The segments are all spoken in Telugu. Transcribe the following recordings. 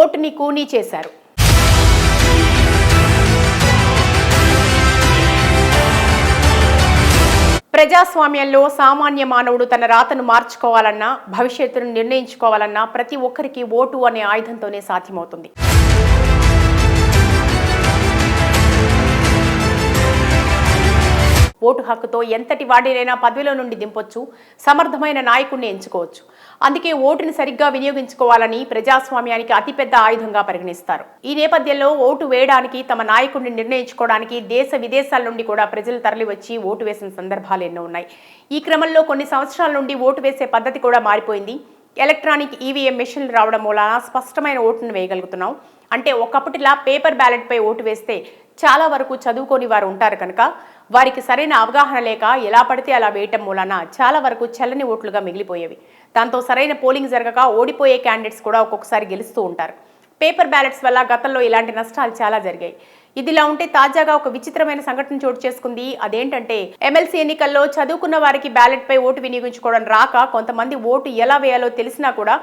ఓటుని కూనీ చేశారు. ప్రజాస్వామ్యంలో సామాన్య మానవుడు తన రాతను మార్చుకోవాలన్నా భవిష్యత్తును నిర్ణయించుకోవాలన్నా ప్రతి ఒక్కరికి ఓటు అనే ఆయుధంతోనే సాధ్యమవుతుంది. ఓటు హక్కుతో ఎంతటి వాడినైనా పదవిలో నుండి దింపొచ్చు సమర్థమైన నాయకుడిని ఎంచుకోవచ్చు. అందుకే ఓటుని సరిగ్గా వినియోగించుకోవాలని ప్రజాస్వామ్యానికి అతిపెద్ద ఆయుధంగా పరిగణిస్తారు. ఈ నేపథ్యంలో ఓటు వేయడానికి తమ నాయకుడిని నిర్ణయించుకోవడానికి దేశ విదేశాల నుండి కూడా ప్రజలు తరలివచ్చి ఓటు వేసిన సందర్భాలు ఎన్నో ఉన్నాయి. ఈ క్రమంలో కొన్ని సంవత్సరాల నుండి ఓటు వేసే పద్ధతి కూడా మారిపోయింది. ఎలక్ట్రానిక్ ఈవీఎం మెషిన్లు రావడం వలన స్పష్టమైన ఓటును వేయగలుగుతున్నాం. అంటే ఒకప్పటిలా పేపర్ బ్యాలెట్పై ఓటు వేస్తే చాలా వరకు చదువుకొని వారు ఉంటారు కనుక వారికి సరైన అవగాహన లేక ఎలా పడితే అలా వేయటం మూలన చాలా వరకు చల్లని ఓట్లుగా మిగిలిపోయేవి. దాంతో సరైన పోలింగ్ జరగక ఓడిపోయే క్యాండిడేట్స్ కూడా ఒక్కొక్కసారి గెలుస్తూ ఉంటారు. పేపర్ బ్యాలెట్స్ వల్ల గతంలో ఇలాంటి నష్టాలు చాలా జరిగాయి. ఇదిలా ఉంటే తాజాగా ఒక విచిత్రమైన సంఘటన చోటు చేసుకుంది. అదేంటంటే ఎమ్మెల్సీ ఎన్నికల్లో చదువుకున్న వారికి బ్యాలెట్ పై ఓటు వినియోగించుకోవడం రాక కొంతమంది ఓటు ఎలా వేయాలో తెలిసినా కూడా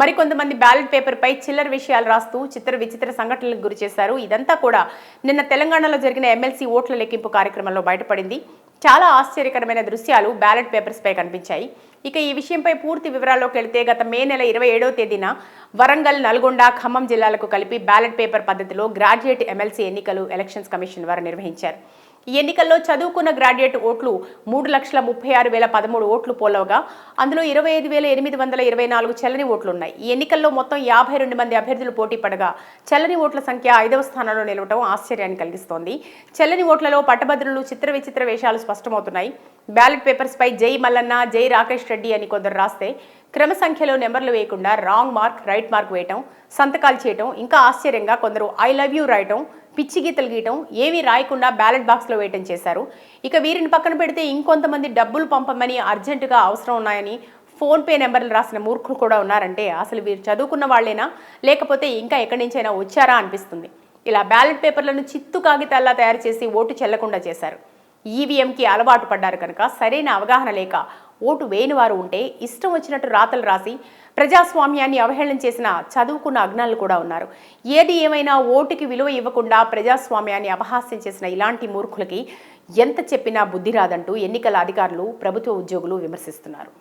మరికొంతమంది బ్యాలెట్ పేపర్ పై చిల్లర విషయాలు రాస్తూ చిత్ర విచిత్ర సంఘటనలకు గురి చేశారు ఇదంతా కూడా నిన్న తెలంగాణలో జరిగిన ఎమ్మెల్సీ ఓట్ల లెక్కింపు కార్యక్రమంలో బయటపడింది. చాలా ఆశ్చర్యకరమైన దృశ్యాలు బ్యాలెట్ పేపర్స్పై కనిపించాయి. ఇక ఈ విషయంపై పూర్తి వివరాల్లోకి వెళితే గత మే నెల ఇరవై ఏడవ తేదీన వరంగల్ నల్గొండ ఖమ్మం జిల్లాలకు కలిపి బ్యాలెట్ పేపర్ పద్ధతిలో గ్రాడ్యుయేట్ ఎమ్మెల్సీ ఎన్నికలు ఎలక్షన్స్ కమిషన్ వారు నిర్వహించారు. ఎన్నికల్లో చదువుకున్న గ్రాడ్యుయేట్ ఓట్లు మూడు లక్షల ముప్పై ఆరు వేల పదమూడు ఓట్లు పోలవగా. అందులో ఇరవై ఐదు వేల ఎనిమిది వందల ఇరవై నాలుగు చల్లని ఓట్లు ఉన్నాయి ఈ ఎన్నికల్లో మొత్తం యాభై రెండు మంది అభ్యర్థులు పోటీ పడగా చల్లని ఓట్ల సంఖ్య ఐదవ స్థానంలో నిలవటం ఆశ్చర్యాన్ని కలిగిస్తోంది. చల్లని ఓట్లలో పట్టభద్రులు చిత్ర విచిత్ర వేషాలు స్పష్టమవుతున్నాయి. బ్యాలెట్ పేపర్స్పై జై మల్లన్న జై రాకేష్ రెడ్డి అని కొందరు రాస్తే క్రమ సంఖ్యలో నెంబర్లు వేయకుండా రాంగ్ మార్క్ రైట్ మార్క్ వేయటం సంతకాలు చేయటం ఇంకా ఆశ్చర్యంగా కొందరు ఐ లవ్ యూ రాయటం పిచ్చి గీతలు గీయటం ఏమీ రాయకుండా బ్యాలెట్ బాక్స్లో వేయటం చేశారు. ఇక వీరిని పక్కన పెడితే ఇంకొంతమంది డబ్బులు పంపమని అర్జెంటుగా అవసరం ఉన్నాయని ఫోన్పే నెంబర్లు రాసిన మూర్ఖులు కూడా ఉన్నారంటే అసలు వీరు చదువుకున్న వాళ్ళేనా? లేకపోతే ఇంకా ఎక్కడి నుంచైనా వచ్చారా అనిపిస్తుంది. ఇలా బ్యాలెట్ పేపర్లను చిత్తు కాగితాల్లా తయారు చేసి ఓటు చెల్లకుండా చేశారు. ఈవీఎంకి అలవాటు పడ్డారు కనుక సరైన అవగాహన లేక ఓటు వేయని వారు ఉంటే ఇష్టం వచ్చినట్టు రాతలు రాసి ప్రజాస్వామ్యాన్ని అవహేళన చేసిన చదువుకున్న అజ్ఞానులు కూడా ఉన్నారు. ఏది ఏమైనా ఓటుకి విలువ ఇవ్వకుండా ప్రజాస్వామ్యాన్ని అపహాస్యం చేసిన ఇలాంటి మూర్ఖులకి ఎంత చెప్పినా బుద్ధి రాదంటూ ఎన్నికల అధికారులు ప్రభుత్వ ఉద్యోగులు విమర్శిస్తున్నారు.